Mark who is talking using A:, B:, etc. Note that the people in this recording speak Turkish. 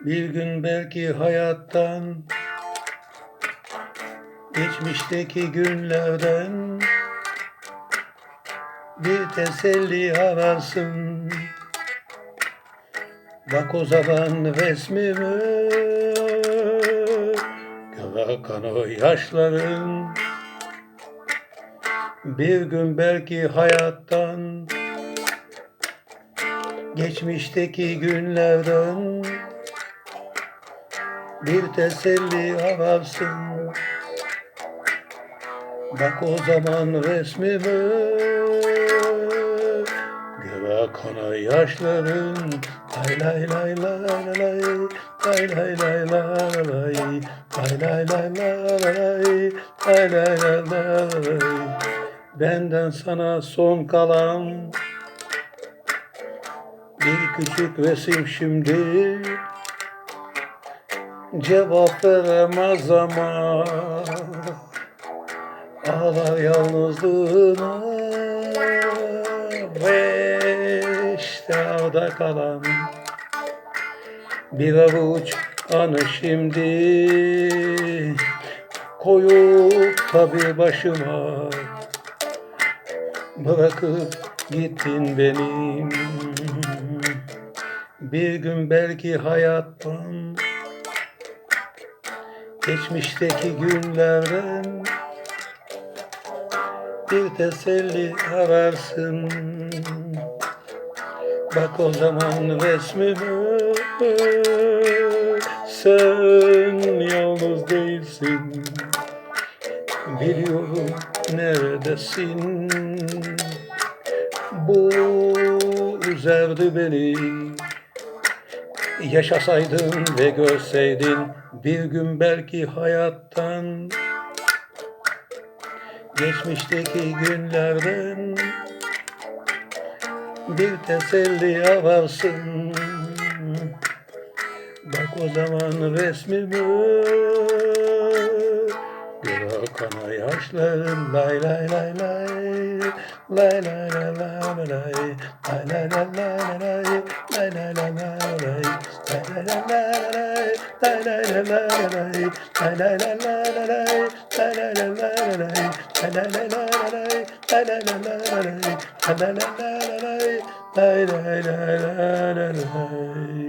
A: Bir gün belki hayattan Geçmişteki günlerden Bir teselli ararsın. Bak o zaman resmimi Gör akan o yaşların. Bir gün belki hayattan Geçmişteki günlerden bir tesellih ararsın Bak o zaman resmimi Göre kana yaşların Lay lay lay lay lay Lay lay lay lay lay Lay lay lay lay Lay lay lay lay Benden sana son kalan Bir küçük resim şimdi cevap veremez ama Ağlar yalnızlığına Beş dağda kalan Bir avuç anı şimdi Koyup tabi başıma Bırakıp gittin benim. Bir gün belki hayattan Geçmişteki günlerden bir teselli ararsın. Bak o zaman resmime sen yalnız değilsin. Biliyorum neredesin. Bu üzerdi beni. Yaşasaydın ve görseydin bir gün belki hayattan Geçmişteki günlerden bir teselli avarsın Bak o zaman resmi bu Bir akana yaşların lay lay lay lay. la la la la la